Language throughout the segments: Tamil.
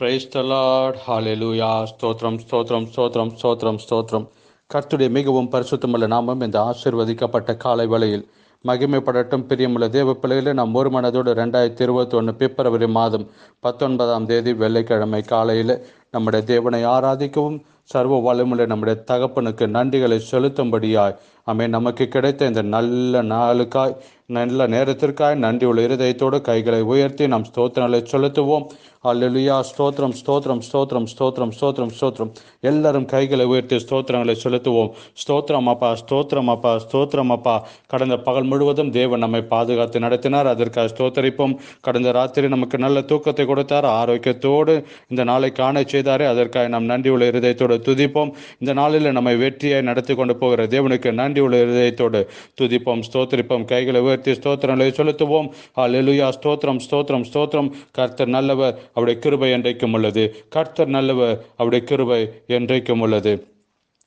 பிரைஸ்தலாட் ஹாலெலுயா ஸ்தோத்ரம் ஸ்தோத்ரம் ஸ்தோத்ரம் ஸ்தோத்ரம் ஸ்தோத்ரம் ஸ்தோத்திரம் கர்த்துடைய மிகவும் பரிசுத்தமுள்ள நாமம் இந்த ஆசிர்வதிக்கப்பட்ட காலை வேளையில் மகிமைப்படட்டும் பிரியமுள்ள தேவ பிள்ளைகளை நாம் ஒரு மனதோடு ரெண்டாயிரத்தி இருபத்தி ஒன்று பிப்ரவரி மாதம் பத்தொன்பதாம் தேதி வெள்ளிக்கிழமை காலையில் நம்முடைய தேவனை ஆராதிக்கவும் சர்வ வளமுள்ள நம்முடைய தகப்பனுக்கு நன்றிகளை செலுத்தும்படியாய் அமை நமக்கு கிடைத்த இந்த நல்ல நாளுக்காய் நல்ல நேரத்திற்காய் நன்றி உள்ள இருதயத்தோடு கைகளை உயர்த்தி நாம் ஸ்தோத்திரங்களை செலுத்துவோம். அல்லா ஸ்தோத்திரம் ஸ்தோத்திரம் ஸ்தோத்திரம் ஸ்தோத்திரம் ஸ்தோத்திரம் ஸ்தோத்திரம். எல்லாரும் கைகளை உயர்த்தி ஸ்தோத்திரங்களை செலுத்துவோம். ஸ்தோத்திரம் அப்பா ஸ்தோத்திரம் அப்பா ஸ்தோத்திரம் அப்பா. கடந்த பகல் முழுவதும் தேவன் நம்மை பாதுகாத்து நடத்தினார். அதற்காக ஸ்தோத்தரிப்போம். கடந்த ராத்திரி நமக்கு நல்ல தூக்கத்தை கொடுத்தார். ஆரோக்கியத்தோடு இந்த நாளை காண செய்தாரே. அதற்காக நாம் நன்றி உள்ள இருதயத்தோடு துதிப்போம். இந்த நாளில் நம்மை வெற்றியை நடத்தி கொண்டு போகிற தேவனுக்கு நன்றி உள்ள இதயத்தோடு துதிப்போம் ஸ்தோத்திரிப்போம் கைகளை உயர்த்தி ஸ்தோத்திரங்களை செலுத்துவோம். அலெலுயா ஸ்தோத்திரம் ஸ்தோத்திரம் ஸ்தோத்திரம். கர்த்தர் நல்லவர் அவருடைய கிருபை என்றைக்கும் உள்ளது. கர்த்தர் நல்லவர் அவருடைய கிருபை என்றைக்கும் உள்ளது.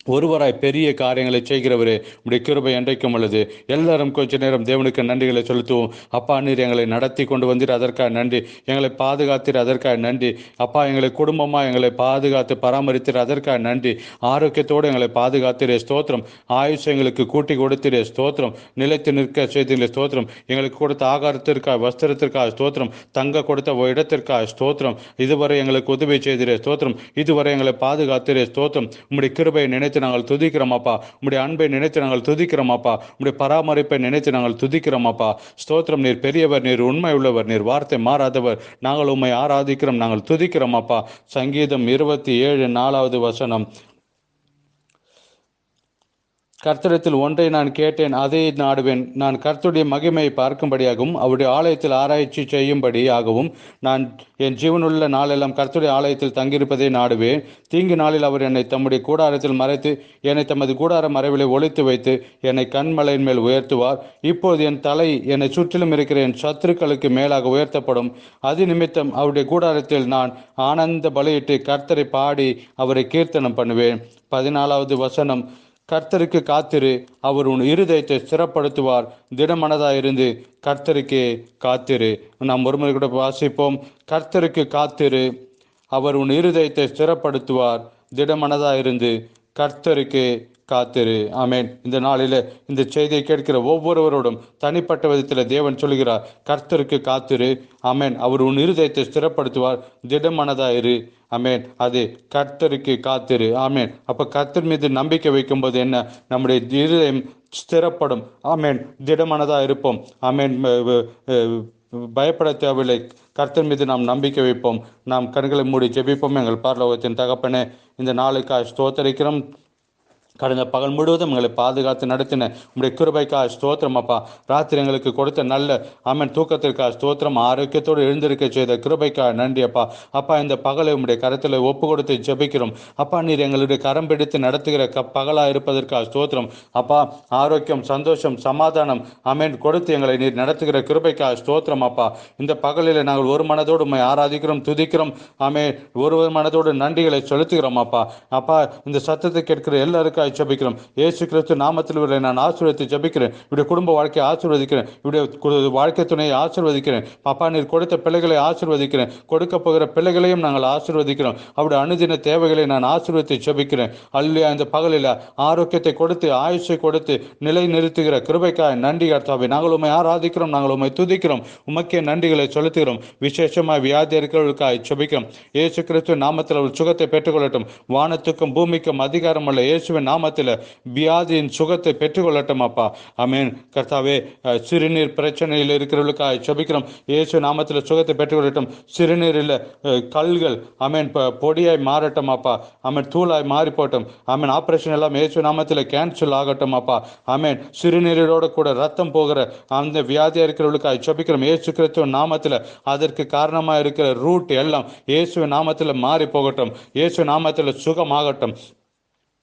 ஒருவராய் பெரிய காரியங்களை செய்கிறவரே உடைய கிருபை என்றைக்கும் உள்ளது. எல்லாரும் கொஞ்ச நேரம் தேவனுக்கு நன்றிகளை செலுத்துவோம். அப்பா நீர் எங்களை நடத்தி கொண்டு வந்தீர் அதற்காக நன்றி. எங்களை பாதுகாத்தீர் அதற்காக நன்றி. அப்பா எங்களை குடும்பமாக எங்களை பாதுகாத்து பராமரித்தீர் அதற்காக நன்றி. ஆரோக்கியத்தோடு எங்களை பாதுகாத்தீரே ஸ்தோத்திரம். ஆயுஷ் எங்களுக்கு கூட்டி கொடுத்தீரே ஸ்தோத்திரம். நிலைத்து நிற்க செய்தீங்களே ஸ்தோத்திரம். எங்களுக்கு கொடுத்த ஆகாரத்திற்காக வஸ்திரத்திற்காக ஸ்தோத்திரம். தங்க கொடுத்த இடத்திற்காக ஸ்தோத்திரம். இதுவரை எங்களுக்கு உதவி செய்தீரே ஸ்தோத்திரம். இதுவரை எங்களை பாதுகாத்தீரே ஸ்தோத்திரம். உங்களுடைய கிருபையை நினைத்து நாங்கள் துதிக்கிறோம் அப்பா. உம்முடைய அன்பை நினைத்து நாங்கள் துதிக்கிறோம் அப்பா. பராமரிப்பை நினைத்து நாங்கள் துதிக்கிறோம் அப்பா. ஸ்தோத்திரம் நீர் பெரியவர் நீர் உண்மை உள்ளவர் நீர் வார்த்தை மாறாதவர். நாங்கள் உம்மை ஆராதிக்கிறோம் நாங்கள் துதிக்கிறோம் அப்பா. சங்கீதம் இருபத்தி ஏழு நாலாவது வசனம். கர்த்தரத்தில் ஒன்றை நான் கேட்டேன் அதை நாடுவேன். நான் கர்த்தருடைய மகிமையை பார்க்கும்படியாகவும் அவருடைய ஆலயத்தில் ஆராய்ச்சி செய்யும்படியாகவும் நான் என் ஜீவனுள்ள நாளெல்லாம் கர்த்தருடைய ஆலயத்தில் தங்கியிருப்பதை நாடுவேன். தீங்கு நாளில் அவர் என்னை தம்முடைய கூடாரத்தில் மறைத்து என்னை தமது கூடார மறைவிலை ஒழித்து வைத்து என்னை கண்மலையின் மேல் உயர்த்துவார். இப்போது என் தலை என்னை சுற்றிலும் இருக்கிற என் சத்துருக்களுக்கு மேலாக உயர்த்தப்படும். அது நிமித்தம் அவருடைய கூடாரத்தில் நான் ஆனந்த பலியிட்டு கர்த்தரை பாடி அவரை கீர்த்தனம் பண்ணுவேன். பதினாலாவது வசனம் கர்த்தருக்கு காத்திரு அவர் உன் இருதயத்தை ஸ்திரப்படுத்துவார். திடமனதாயிருந்து கர்த்தருக்கு காத்திரு. நாம் ஒருமுறை கூட வாசிப்போம். கர்த்தருக்கு காத்திரு அவர் உன் இருதயத்தை ஸ்திரப்படுத்துவார். திடமனதாயிருந்து கர்த்தருக்கு காத்திரு. ஆமேன். இந்த நாளில் இந்த செய்தியை கேட்கிற ஒவ்வொருவரோடும் தனிப்பட்ட விதத்தில் தேவன் சொல்கிறார் கர்த்தருக்கு காத்திரு. ஆமேன். அவர் உன் இருதயத்தை ஸ்திரப்படுத்துவார். திடமனதாயிரு அமேன் அது கர்த்தருக்கு காத்திரு. ஆமேன். அப்போ கர்த்தர் மீது நம்பிக்கை வைக்கும்போது என்ன? நம்முடைய இருதயம் ஸ்திரப்படும். ஆமேன். திடமனதாக இருப்போம். ஆமேன். பயப்பட தேவையில்லை. கர்த்தர் மீது நாம் நம்பிக்கை வைப்போம். நாம் கண்களை மூடி ஜெபிப்போம். எங்கள் பார்லோகத்தின் தகப்பனே இந்த நாளுக்காக ஸ்தோத்தரிக்கிறோம். கடந்த பகல் முழுவதும் எங்களை பாதுகாத்து நடத்தின உங்களுடைய கிருபைக்காக ஸ்தோத்திரம் அப்பா. ராத்திரி எங்களுக்கு கொடுத்த நல்ல ஆமன் தூக்கத்திற்காக ஸ்தோத்திரம் ஆரோக்கியத்தோடு எழுந்திருக்க செய்த கிருபைக்காக நன்றி அப்பா. அப்பா இந்த பகலை உங்களுடைய கரத்தில் ஒப்பு கொடுத்து ஜெபிக்கிறோம். அப்பா நீர் எங்களுடைய கரம் பிடித்து நடத்துகிற க பகலாக இருப்பதற்காக ஸ்தோத்திரம். அப்பா ஆரோக்கியம் சந்தோஷம் சமாதானம் அமேன் கொடுத்து எங்களை நீர் நடத்துகிற கிருபைக்காக ஸ்தோத்திரம் அப்பா. இந்த பகலில் நாங்கள் ஒரு மனதோடு உண்மை ஆராதிக்கிறோம் துதிக்கிறோம் ஆமே ஒரு மனதோடு நன்றிகளை செலுத்துகிறோம் அப்பா. அப்பா இந்த சத்தத்தை கேட்கிற எல்லாருக்கும் வாழ்க்கையை ஜபிக்கிறோம். ஏசு கிறிஸ்து நாமத்தில் இவரை நான் ஆசீர்வதித்து ஜபிக்கிறேன். இவருடைய குடும்ப வாழ்க்கையை ஆசீர்வதிக்கிறேன். இவருடைய வாழ்க்கை துணையை ஆசீர்வதிக்கிறேன். பாப்பா நீர் கொடுத்த பிள்ளைகளை ஆசீர்வதிக்கிறேன். கொடுக்க போகிற பிள்ளைகளையும் நாங்கள் ஆசீர்வதிக்கிறோம். அவருடைய அனுதின தேவைகளை நான் ஆசீர்வதித்து ஜபிக்கிறேன். அல்லையா இந்த பகலில் ஆரோக்கியத்தை கொடுத்து ஆயுஷை கொடுத்து நிலை நிறுத்துகிற கிருபைக்காய் நன்றி கர்த்தாவை. நாங்கள் உண்மை ஆராதிக்கிறோம். நாங்கள் உண்மை துதிக்கிறோம். உமக்கே நன்றிகளை செலுத்துகிறோம். விசேஷமாக வியாதி இருக்கிறவர்களுக்காய் ஜபிக்கிறோம். ஏசு கிறிஸ்து நாமத்தில் அவர் சுகத்தை பெற்றுக்கொள்ளட்டும். வானத்துக்கும் பூமிக்கும் அதிகாரம் உள்ள இயேசுவின் நாமத்தில் வியாதியின் சுகத்தை பெற்றுக்கொள்ளட்டும் அப்பா. அமேன் கர்த்தாவே சிறுநீர் பிரச்சனையில் இருக்கிறவர்களுக்காக செபிக்கிறோம் இயேசு நாமத்தில் சுகத்தை பெற்றுக்கொள்ளட்டும். சிறுநீரில் கல்கள் அமேன் பொடியாய் மாறட்டும் அப்பா. அமேன் தூளாய் மாறி போட்டும் அமேன் ஆப்ரேஷன் எல்லாம் இயேசு நாமத்தில் கேன்சல் ஆகட்டும் அப்பா. அமேன் சிறுநீரோட கூட ரத்தம் போகிற அந்த வியாதியாக இருக்கிறவர்களுக்காக செபிக்கிறோம் ஏசு கிறிஸ்துவ நாமத்தில் அதற்கு காரணமாக இருக்கிற ரூட் எல்லாம் இயேசு நாமத்தில் மாறி போகட்டும் இயேசு நாமத்தில் சுகமாகட்டும்.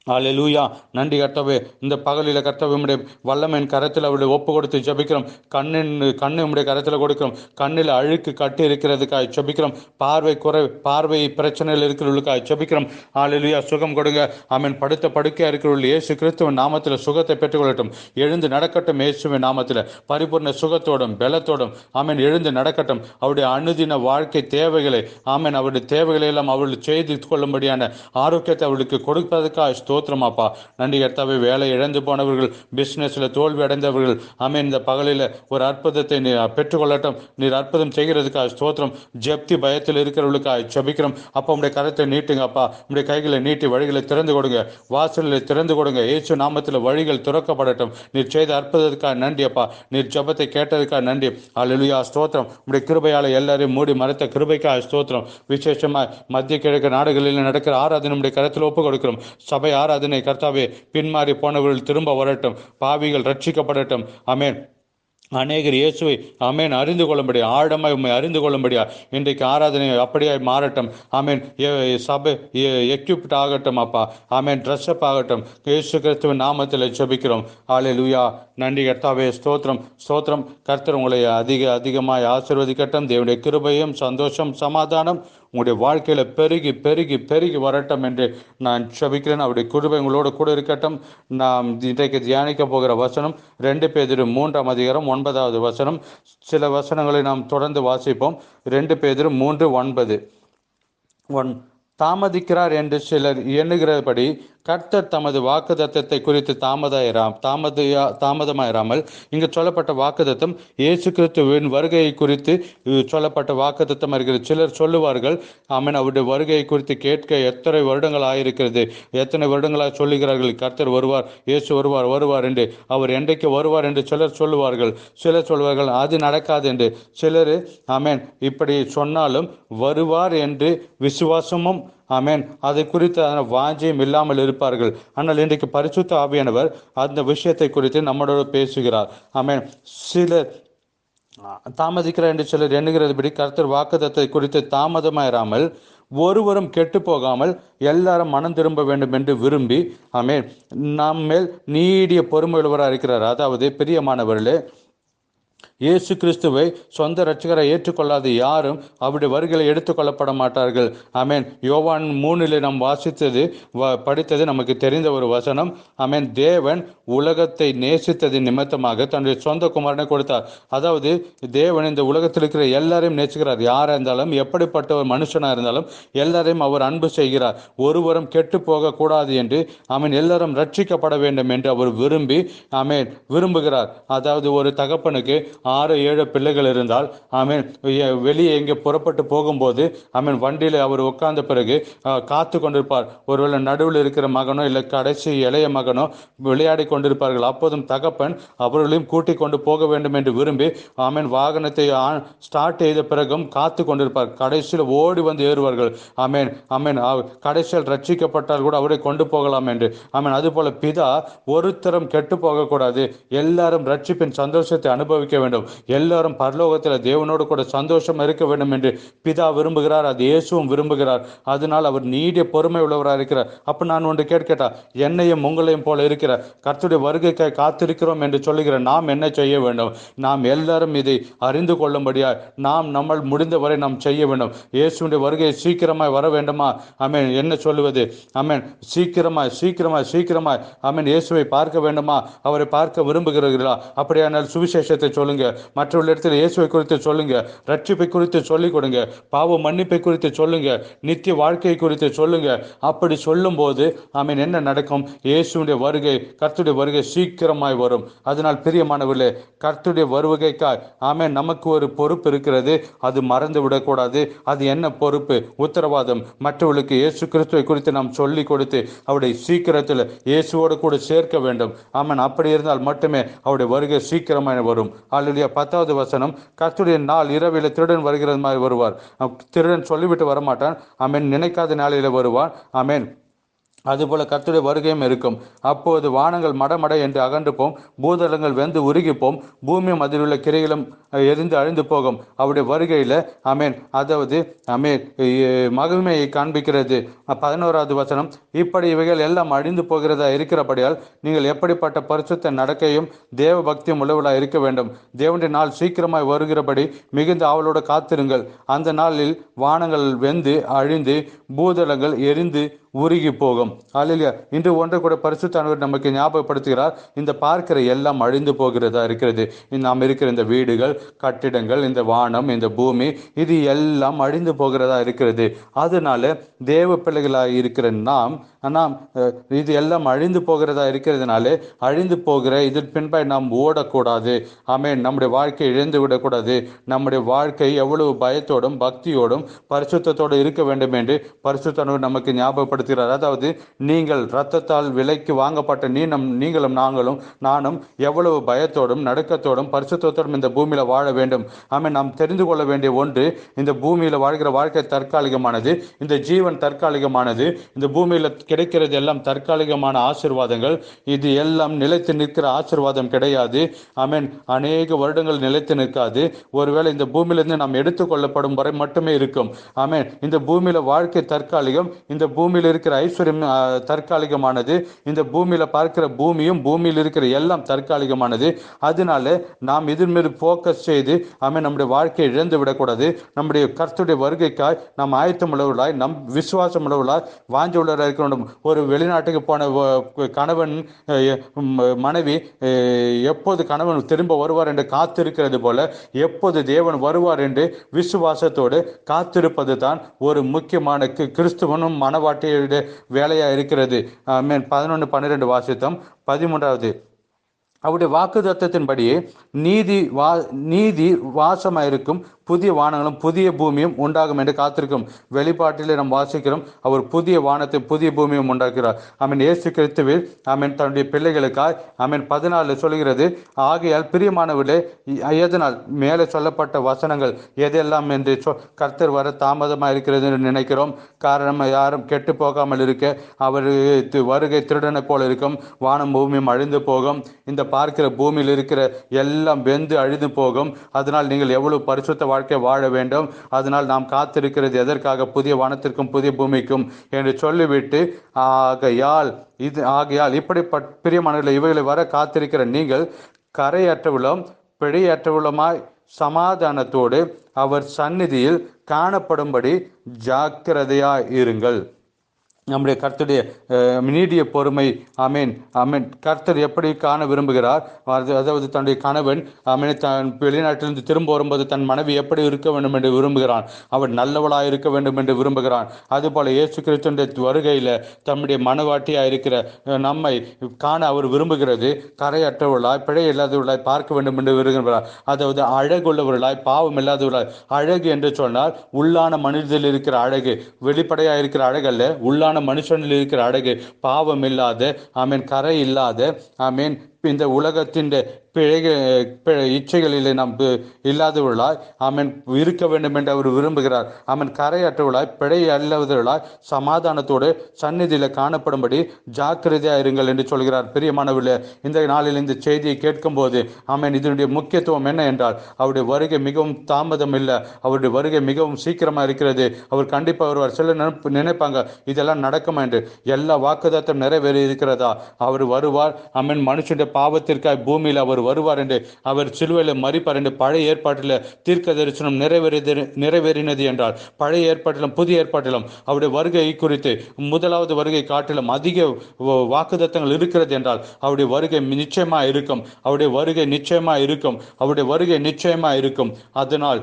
அல்லேலூயா நன்றி கர்த்தவே. இந்த பகலில் கர்த்தாவே உம்முடைய வல்லமையின் கரத்தில் அவருடைய ஒப்பு கொடுத்து ஜெபிக்கிறோம். கண்ணின் கண்ணை உடைய கரத்தில் கொடுக்கிறோம். கண்ணில் அழுக்கு கட்டி இருக்கிறதுக்காக ஜெபிக்கிறோம். பார்வை குறை பார்வை பிரச்சனையில் இருக்கிறவர்களுக்காக ஆலே லூயா சுகம் கொடுங்க. ஆமென். படுத்த படுக்கையாக இருக்கிறவர்கள் இயேசு கிறிஸ்துவின் நாமத்தில் சுகத்தை பெற்றுக்கொள்ளட்டும். எழுந்து நடக்கட்டும் இயேசுவின் நாமத்தில். பரிபூர்ண சுகத்தோடும் பலத்தோடும் ஆமென் எழுந்து நடக்கட்டும். அவருடைய அனுதின வாழ்க்கை தேவைகளை ஆமன் அவருடைய தேவைகளை எல்லாம் அவர்கள் செய்து கொள்ளும்படியான ஆரோக்கியத்தை அவர்களுக்கு கொடுப்பதற்காக ஸ்தோத்திரமாப்பா நன்றி கர்த்தாவே வேலை இழந்து போனவர்கள் பிஸ்னஸில் தோல்வி அடைந்தவர்கள் ஆமென் இந்த பகலில் ஒரு அற்புதத்தை நீ பெற்றுக்கொள்ளட்டும். நீர் அற்புதம் செய்கிறதுக்காக ஸ்தோத்திரம். ஜப்தி பயத்தில் இருக்கிறவர்களுக்காக ஜபிக்கிறோம். அப்போ உடைய கரத்தை நீட்டுங்க அப்பா உடைய கைகளை நீட்டி வழிகளை திறந்து கொடுங்க. வாசல்களை திறந்து கொடுங்க. ஏசு நாமத்தில் வழிகள் திறக்கப்படட்டும். நீர் செய்த அற்புதத்துக்காக நன்றி அப்பா. நீர் ஜபத்தை கேட்டதுக்காக நன்றி. அல்லேலூயா ஸ்தோத்திரம். உடைய கிருபையால் எல்லாரையும் மூடி மறைத்த கிருபைக்காக ஸ்தோத்திரம். விசேஷமாக மத்திய கிழக்கு நாடுகளில் நடக்கிற ஆராதனை உடைய கரத்தில் ஒப்பு கொடுக்கிறோம் சபை ஆராதனை கர்த்தாவே பின்மாறி போனவர்கள் திரும்ப வரட்டும் பாவிகள் ரட்சிக்கப்படட்டும். அமேன் அநேகர் இயேசுவை அமேன் அறிந்து கொள்ளும்படியா ஆழமாய் உண்மை அறிந்து கொள்ளும்படியா இன்றைக்கு ஆராதனை அப்படியாய் மாறட்டும். ஆமேன். சபை எக்யூப்ட் ஆகட்டும் அப்பா. ஆமேன். ட்ரெஸ்அப் ஆகட்டும். இயேசு கிறிஸ்துவின் நாமத்தில் ஜெபிக்கிறோம். ஆளே லூயா நன்றி கர்த்தாவே ஸ்தோத்திரம் ஸ்தோத்திரம். கர்த்தர் உங்களை அதிக அதிகமாய் ஆசீர்வதிக்கட்டும். தேவனுடைய கிருபையும் சந்தோஷம் சமாதானம் உங்களுடைய வாழ்க்கையில் பெருகி பெருகி பெருகி வரட்டும் என்று நான் சபிக்கிறேன். அவருடைய கிருபை உங்களோடு கூட இருக்கட்டும். நாம் இன்றைக்கு தியானிக்க போகிற வசனம் ரெண்டு பேதிரும் மூன்றாம் அதிகாரம் ஒன்பதாவது வசனம். சில வசனங்களை நாம் தொடர்ந்து வாசிப்போம். ரெண்டு பேதிரும் மூன்று ஒன்பது. ஒன் தாமதிக்கிறார் என்று சிலர் எண்ணுகிறபடி கர்த்தர் தமது வாக்குதத்தத்தை குறித்து தாமதாயிராம் தாமதையா தாமதமாயிராமல் இங்கு சொல்லப்பட்ட வாக்குதத்தம் இயேசு கிறிஸ்துவின் வருகையை குறித்து சொல்லப்பட்ட வாக்குதத்தம் இருக்கிறது சிலர் சொல்லுவார்கள். ஆமென். அவருடைய வருகையை குறித்து கேட்க எத்தனை வருடங்கள் ஆயிருக்கிறது? எத்தனை வருடங்களாக சொல்லுகிறார்கள்? கர்த்தர் வருவார் இயேசு வருவார் வருவார் என்று அவர் என்றைக்கு வருவார் என்று சிலர் சொல்லுவார்கள். சிலர் சொல்வார்கள் அது நடக்காது என்று. சிலர் ஆமேன் இப்படி சொன்னாலும் வருவார் என்று விசுவாசமும் ஆமேன். அதை குறித்து அதன வாஞ்சியம் இல்லாமல் இருப்பார்கள். ஆனால் இன்றைக்கு பரிசுத்த ஆவியானவர் அந்த விஷயத்தை குறித்து நம்மளோட பேசுகிறார். ஆமேன். சிலர் தாமதிக்கிறார் என்று சிலர் எண்ணுகிறதுபடி கர்த்தர் வாக்குதத்தை குறித்து தாமதமாயிராமல் ஒருவரும் கெட்டு போகாமல் எல்லாரும் மனம் திரும்ப வேண்டும் என்று விரும்பி ஆமேன் நம்ம மேல் நீடிய பொறுமையுள்ளவராக இருக்கிறார். அதாவது பிரியமானவர்களே இயேசு கிறிஸ்துவை சொந்த ரட்சகரை ஏற்றுக்கொள்ளாத யாரும் அவருடைய வருகையில் எடுத்துக்கொள்ளப்பட மாட்டார்கள். அமேன் யோவான் மூணில் நாம் வாசித்தது வ- படித்தது நமக்கு தெரிந்த ஒரு வசனம். அமேன் தேவன் உலகத்தை நேசித்தது நிமித்தமாக தன்னுடைய சொந்த குமாரனை கொடுத்தார். அதாவது தேவன் இந்த உலகத்தில் இருக்கிற எல்லாரையும் நேசிக்கிறார். யாராக இருந்தாலும் எப்படிப்பட்ட ஒரு மனுஷனாக இருந்தாலும் எல்லாரையும் அவர் அன்பு செய்கிறார். ஒருவரும் கெட்டு போகக்கூடாது என்று அவன் எல்லாரும் ரட்சிக்கப்பட வேண்டும் என்று அவர் விரும்பி அமேன் விரும்புகிறார். அதாவது ஒரு தகப்பனுக்கு ஆறு ஏழு பிள்ளைகள் இருந்தால் ஆமீன் வெளியே எங்கே புறப்பட்டு போகும்போது ஆமீன் வண்டியில் அவர் உட்கார்ந்த பிறகு காத்து கொண்டிருப்பார். ஒருவேளை நடுவில் இருக்கிற மகனோ இல்லை கடைசி இளைய மகனோ விளையாடி கொண்டிருப்பார்கள். அப்போதும் தகப்பன் அவர்களையும் கூட்டிக் கொண்டு போக வேண்டும் என்று விரும்பி ஆமீன் வாகனத்தை ஸ்டார்ட் செய்த பிறகும் காத்து கொண்டிருப்பார். கடைசியில் ஓடி வந்து ஏறுவார்கள். ஆமென் ஆமென் அவ- கடைசியில் ரட்சிக்கப்பட்டால் கூட அவரை கொண்டு போகலாம் என்று. ஆமீன் அதுபோல பிதா ஒருத்தரும் கெட்டு போகக்கூடாது. எல்லாரும் ரட்சிப்பின் சந்தோஷத்தை அனுபவிக்க வேண்டும். எல்லோரும் பரலோகத்தில் தேவனோடு கூட சந்தோஷம் இருக்க வேண்டும் என்று பிதா விரும்புகிறார் அது இயேசுவும் விரும்புகிறார். அதனால் அவர் நீடிய பொறுமை உள்ளவராக இருக்கிறார். அப்போ நான் ஒன்று கேட்கட்டா என்னையும் உங்களையும் போல இருக்கிற கர்த்துடைய வருகைக்காய் காத்திருக்கிறோம் என்று சொல்லுகிற நாம் என்ன செய்ய வேண்டும்? நாம் எல்லாரும் இதை அறிந்து கொள்ளும்படியா நாம் நம்மால் முடிந்தவரை நாம் செய்ய வேண்டும். இயேசுடைய வருகை சீக்கிரமாய் வர வேண்டுமா? அமேன் என்ன சொல்லுவது? அமேன் சீக்கிரமாய் சீக்கிரமாய் சீக்கிரமாய். அமேன் இயேசுவை பார்க்க வேண்டுமா? அவரை பார்க்க விரும்புகிறீர்களா? அப்படியானால் சுவிசேஷத்தை சொல்லுங்க. மற்றவர்களிடத்தில் இடத்துல இயேசுவை குறித்து சொல்லுங்க ரட்சிப்பை குறித்து சொல்லிக் கொடுங்க பாவ மன்னிப்பை குறித்து சொல்லுங்க நித்திய வாழ்க்கை குறித்து சொல்லுங்க. அப்படி சொல்லும்போது ஆமீன் என்ன நடக்கும்? இயேசுடைய வருகை கர்த்துடைய வருகை சீக்கிரமாய் வரும். அதனால் பிரியமானவர்களே கர்த்துடைய வருகைக்காய் ஆமே நமக்கு ஒரு பொறுப்பு இருக்கிறது. அது மறந்து விடக்கூடாது. அது என்ன பொறுப்பு? உத்தரவாதம். மற்றவர்களுக்கு இயேசு கிறிஸ்துவை குறித்து நாம் சொல்லி கொடுத்து அவருடைய சீக்கிரத்தில் இயேசுவோடு கூட சேர்க்க வேண்டும். ஆமன் அப்படி இருந்தால் மட்டுமே அவருடைய வருகை சீக்கிரமாக வரும். அல்லது பத்தாவது வசனம் கர்த்தருடைய நாள் இரவில் திருடன் வருகிறது மாதிரி வருவார் திருடன் சொல்லிவிட்டு வரமாட்டான். அமேன் நினைக்காத நாளையில் வருவான். அமேன் அதுபோல கர்த்தருடைய வருகையும் இருக்கும். அப்போது வானங்கள் மடமட என்று அகன்று போம் பூதளங்கள் வெந்து உருகிப்போம். பூமியும் அதில் உள்ள கிரைகளும் எரிந்து அழிந்து போகும். அவருடைய வருகையில் அமேன் அதாவது அமேன் மகிழ்மையை மகிமையை காண்பிக்கிறது. பதினோராவது வசனம் இப்படி இவைகள் எல்லாம் அழிந்து போகிறதா இருக்கிறபடியால் நீங்கள் எப்படிப்பட்ட பரிசுத்த நடக்கையும் தேவ பக்தியும் உள்ளவர்களாக இருக்க வேண்டும். தேவனுடைய நாள் சீக்கிரமாய் வருகிறபடி மிகுந்த ஆவலோடு காத்திருங்கள். அந்த நாளில் வானங்கள் வெந்து அழிந்து பூதளங்கள் எரிந்து உருகி போகும். அல்லையா இன்று ஒன்றை கூட பரிசுத்தானவர் நமக்கு ஞாபகப்படுத்துகிறார். இந்த பார்க்கிற எல்லாம் அழிந்து போகிறதா இருக்கிறது. நாம் இருக்கிற இந்த வீடுகள் கட்டிடங்கள் இந்த வானம் இந்த பூமி இது எல்லாம் அழிந்து போகிறதா இருக்கிறது. அதனால தேவ பிள்ளைகளாக இருக்கிற நாம் ஆனால் இது எல்லாம் அழிந்து போகிறதா இருக்கிறதுனால அழிந்து போகிற இதன் பின்பாய் நாம் ஓடக்கூடாது. ஆமே நம்முடைய வாழ்க்கை இழந்து விடக்கூடாது. நம்முடைய வாழ்க்கை எவ்வளவு பயத்தோடும் பக்தியோடும் பரிசுத்தத்தோடு இருக்க வேண்டும் என்று பரிசுத்தனவர் நமக்கு ஞாபகப்படுத்துகிறார். அதாவது நீங்கள் இரத்தத்தால் விலைக்கு வாங்கப்பட்ட நீ நம் நீங்களும் நாங்களும் நானும் எவ்வளவு பயத்தோடும் நடுக்கத்தோடும் பரிசுத்தோடும் இந்த பூமியில் வாழ வேண்டும். ஆமென். நாம் தெரிந்து கொள்ள வேண்டிய ஒன்று இந்த பூமியில் வாழ்கிற வாழ்க்கை தற்காலிகமானது இந்த ஜீவன் தற்காலிகமானது இந்த பூமியில் கிடைக்கிறது எல்லாம் தற்காலிகமான ஆசீர்வாதங்கள். இது எல்லாம் நிலைத்து நிற்கிற ஆசீர்வாதம் கிடையாது. ஆமென் அநேக வருடங்கள் நிலைத்து நிற்காது. ஒருவேளை இந்த பூமியிலிருந்து நாம் எடுத்துக்கொள்ளப்படும் வரை மட்டுமே இருக்கும். ஆமென் இந்த பூமியில வாழ்க்கை தற்காலிகம் இந்த பூமியில் இருக்கிற ஐஸ்வர்யம் தற்காலிகமானது இந்த பூமியில பார்க்கிற பூமியும் பூமியில் இருக்கிற எல்லாம் தற்காலிகமானது. அதனால நாம் இதன் மீது ஃபோக்கஸ் செய்து ஆமே நம்முடைய வாழ்க்கையை இழந்து விடக்கூடாது. நம்முடைய கருத்துடைய வருகைக்காய் நாம் ஆயத்தம் உள்ளவர்களாய் நம் விசுவாசம் உள்ளவர்களாய் வாஞ்ச உள்ளவராக இருக்கிற வேண்டும் ஒரு வெளிநாட்டுக்கு போன கணவன் மனைவி எப்போது கணவன் திரும்ப வருவார் என்று காத்திருக்கிறது போல எப்போது தேவன் வருவார் என்று விசுவாசத்தோடு காத்திருப்பது தான் ஒரு முக்கியமான கிறிஸ்துவனும் மனவாட்டியுடைய வேலையாக இருக்கிறது. மீன் பதினொன்று பன்னிரெண்டு வாசித்தம் பதிமூன்றாவது. அவருடைய வாக்குத்தத்தத்தின்படியே நீதி வா நீதி வாசமாக இருக்கும் புதிய வானங்களும் புதிய பூமியும் உண்டாகும் என்று காத்திருக்கும். வெளிப்பாட்டிலே நாம் வாசிக்கிறோம். அவர் புதிய வானத்தை புதிய பூமியும் உண்டாக்குகிறார். அவன் இயேசு கிறிஸ்துவில் அவன் தன்னுடைய பிள்ளைகளுக்காய் அவன் பதினாலு சொல்கிறது ஆகையால் பிரியமானவர்களே எதனால்? மேலே சொல்லப்பட்ட வசனங்கள் எதெல்லாம்? என்று சொ கர்த்தர் வர தாமதமாக இருக்கிறது என்று நினைக்கிறோம். காரணம் யாரும் கெட்டு போகாமல் இருக்க அவர் வருகை திருடனை போல இருக்கும். வானம் பூமியும் அழிந்து போகும். இந்த பார்க்கிற பூமியில் இருக்கிற எல்லாம் வெந்து அழிந்து போகும். அதனால் நீங்கள் எவ்வளவு பரிசுத்த வாழ்க்கை வாழ வேண்டும். அதனால் நாம் காத்திருக்கிறது எதற்காக? புதிய வானத்திற்கும் புதிய பூமிக்கும் என்று சொல்லிவிட்டு ஆகையால் இது ஆகையால் இப்படி பிரியமானவர்களை இவைகளை வர காத்திருக்கிற நீங்கள் கரையற்றவளும் பிழையற்றவளுமாய் சமாதானத்தோடு அவர் சந்நிதியில் காணப்படும்படி ஜாக்கிரதையாய் இருங்கள். நம்முடைய கர்த்தருடைய நீடிய பொறுமை. அமேன் அமேன் கர்த்தர் எப்படி காண விரும்புகிறார்? அது- அதாவது தன்னுடைய கணவன் ஆமேன் தன் வெளிநாட்டிலிருந்து திரும்ப வரும்போது தன் மனைவி எப்படி இருக்க வேண்டும் என்று விரும்புகிறான்? அவன் நல்லவளாக இருக்க வேண்டும் என்று விரும்புகிறான். அதுபோல இயேசு கிறிஸ்துடைய வருகையில் தம்முடைய மனவாட்டியாக இருக்கிற நம்மை காண அவர் விரும்புகிறது. கரையற்றவர்களாய் பிழை இல்லாதவர்களாய் பார்க்க வேண்டும் என்று விரும்புகிறார். அதாவது அழகுள்ளவர்களாய் பாவம் இல்லாதவர்களாய். அழகு என்று சொன்னால் உள்ளான மனிதத்தில் இருக்கிற அழகு. வெளிப்படையாக இருக்கிற அழகல்ல உள்ளான மனுஷனில் இருக்கிற அழகு பாவம் இல்லாத ஆமீன் கரை இல்லாத ஆமீன் இந்த உலகத்தின் பிழைகள் பிழை இச்சைகளிலே நாம் இல்லாதவர்களாய் அவன் இருக்க வேண்டும் என்று அவர் விரும்புகிறார். அவன் கரையற்றவர்களாய் பிழை அல்லாதவர்களாய் சமாதானத்தோடு சந்நிதியில் காணப்படும்படி ஜாக்கிரதையாக இருங்கள் என்று சொல்கிறார். பிரியமானவர்களே இந்த நாளில் இந்த செய்தியை கேட்கும்போது அவன் இதனுடைய முக்கியத்துவம் என்ன என்றால் அவருடைய வருகை மிகவும் தாமதம் இல்லை அவருடைய வருகை மிகவும் சீக்கிரமாக இருக்கிறது. அவர் கண்டிப்பாக வருவார். சில நினைப்பு நினைப்பாங்க இதெல்லாம் நடக்குமா என்று. எல்லா வாக்குதத்தம் நிறைவேறி இருக்கிறதா அவர் வருவார். அவன் மனுஷன் பாவத்திற்காய் பூமியில் அவர் வருவார் என்று அவர் சிலுவையில் மறிப்பார் என்று பழைய ஏற்பாட்டில் தீர்க்க தரிசனம் நிறைவேறியது நிறைவேறினது என்றால் பழைய ஏற்பாட்டிலும் புதிய ஏற்பாட்டிலும் அவருடைய வருகை குறித்து முதலாவது வருகை காட்டிலும் அதிக வாக்குதத்தங்கள் இருக்கிறது என்றால் அவருடைய வருகை நிச்சயமாக இருக்கும் அவருடைய வருகை நிச்சயமாக இருக்கும் அவருடைய வருகை நிச்சயமாக இருக்கும் அதனால்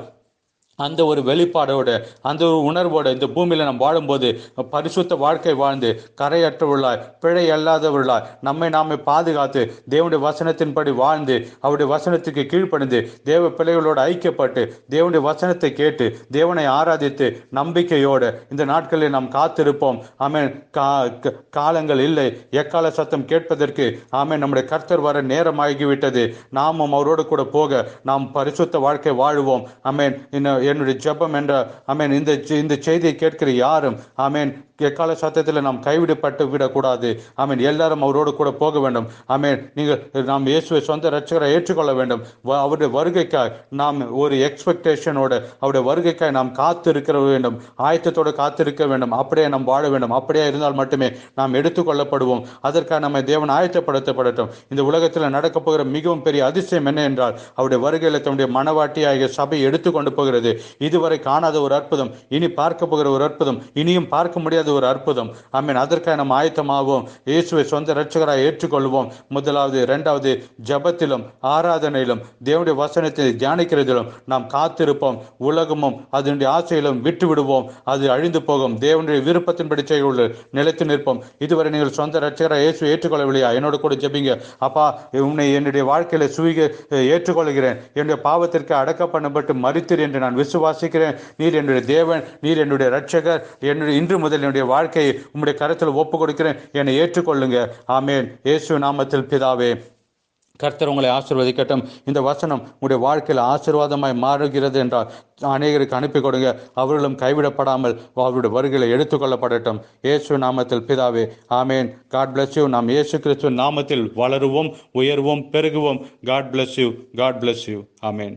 அந்த ஒரு வெளிப்பாடோட அந்த ஒரு உணர்வோட இந்த பூமியில் நாம் வாழும்போது பரிசுத்த வாழ்க்கை வாழ்ந்து கரையற்றவர்களாய் பிழை அல்லாதவர்களாய் நம்மை நாமே பாதுகாத்து தேவனுடைய வசனத்தின்படி வாழ்ந்து அவருடைய வசனத்துக்கு கீழ்ப்படிந்து தேவ பிள்ளைகளோடு ஐக்கியப்பட்டு தேவனுடைய வசனத்தை கேட்டு தேவனை ஆராதித்து நம்பிக்கையோடு இந்த நாட்களில் நாம் காத்திருப்போம். ஆமே கா க- காலங்கள் இல்லை. எக்கால சத்தம் கேட்பதற்கு ஆமே நம்முடைய கர்த்தர் வர நேரமாகிவிட்டது. நாமும் அவரோடு கூட போக நாம் பரிசுத்த வாழ்க்கை வாழுவோம். ஆமேன். இன்னும் என்னுடைய ஜெபம் என்ற அமேன் இந்த இந்த செய்தியை கேட்கிற யாரும் அமேன் எக்கால சத்தத்தில் நாம் கைவிடப்பட்டு விடக்கூடாது. ஆமென் எல்லாரும் அவரோடு கூட போக வேண்டும். ஆமென் நீங்கள் நாம் இயேசுவை சொந்த ரட்சகரை ஏற்றுக்கொள்ள வேண்டும். அவருடைய வருகைக்காய் நாம் ஒரு எக்ஸ்பெக்டேஷனோட அவருடைய வருகைக்காய் நாம் காத்து இருக்கிற வேண்டும். ஆயத்தத்தோடு காத்திருக்க வேண்டும். அப்படியே நாம் வாழ வேண்டும். அப்படியே இருந்தால் மட்டுமே நாம் எடுத்துக்கொள்ளப்படுவோம். அதற்காக நம்மை தேவன் ஆயத்தப்படுத்தப்படட்டும். இந்த உலகத்தில் நடக்க போகிற மிகவும் பெரிய அதிசயம் என்ன என்றால் அவருடைய வருகையில் தன்னுடைய மனவாட்டியாகிய சபை எடுத்துக்கொண்டு போகிறது. இதுவரை காணாத ஒரு அற்புதம் இனி பார்க்க போகிற ஒரு அற்புதம் இனியும் பார்க்க முடியாத ஒரு அற்புதம். ஆமென். அதற்காக நம்ம ஆயத்தமாகவும் இயேசுவை சொந்த ரட்சகராக ஏற்றுக்கொள்வோம். முதலாவது இரண்டாவது ஜெபத்திலும் ஆராதனையிலும் தேவனுடைய வசனத்தை தியானிக்கிறதிலும் நாம் காத்திருப்போம். உலகமும் அதனுடைய ஆசையிலும் விட்டு விடுவோம் அது அழிந்து போகும். தேவனுடைய விருப்பத்தின்படி செய்யுள்ள நிலைத்து நிற்போம். இதுவரை நீங்கள் சொந்த இரட்சகராய் இயேசு ஏற்றுக்கொள்ளவில்லையா? என்னோட கூட ஜெபிங்க. அப்பா உன்னை என்னுடைய வாழ்க்கையில சுவிக ஏற்றுக்கொள்கிறேன். என்னுடைய பாவத்திற்கு அடக்க பண்ணப்பட்டு மறித்தீர் என்று நான் விசுவாசிக்கிறேன். நீர் என்னுடைய தேவன் நீர் என்னுடைய ரட்சகர் என்னுடைய இன்று முதல் என்னுடைய வாழ்க்கையை உம்முடைய கருத்தில் ஒப்பு கொடுக்கிறேன் என்னை ஏற்றுக்கொள்ளுங்க. ஆமேன். இயேசு நாமத்தில் பிதாவே. கர்த்தர் உங்களை ஆசீர்வதிக்கட்டும். இந்த வசனம் உங்களுடைய வாழ்க்கையில் ஆசீர்வாதமாய் மாறுகிறது என்றால் அநேகருக்கு அனுப்பி கொடுங்க. அவர்களும் கைவிடப்படாமல் அவருடைய வருகையில் எடுத்துக்கொள்ளப்படட்டும் இயேசு நாமத்தில் பிதாவே. ஆமேன். காட் பிளஸ் யூ நாம் இயேசு கிறிஸ்துவ நாமத்தில் வளருவோம் உயர்வோம் பெருகுவோம். God bless you God bless you amen.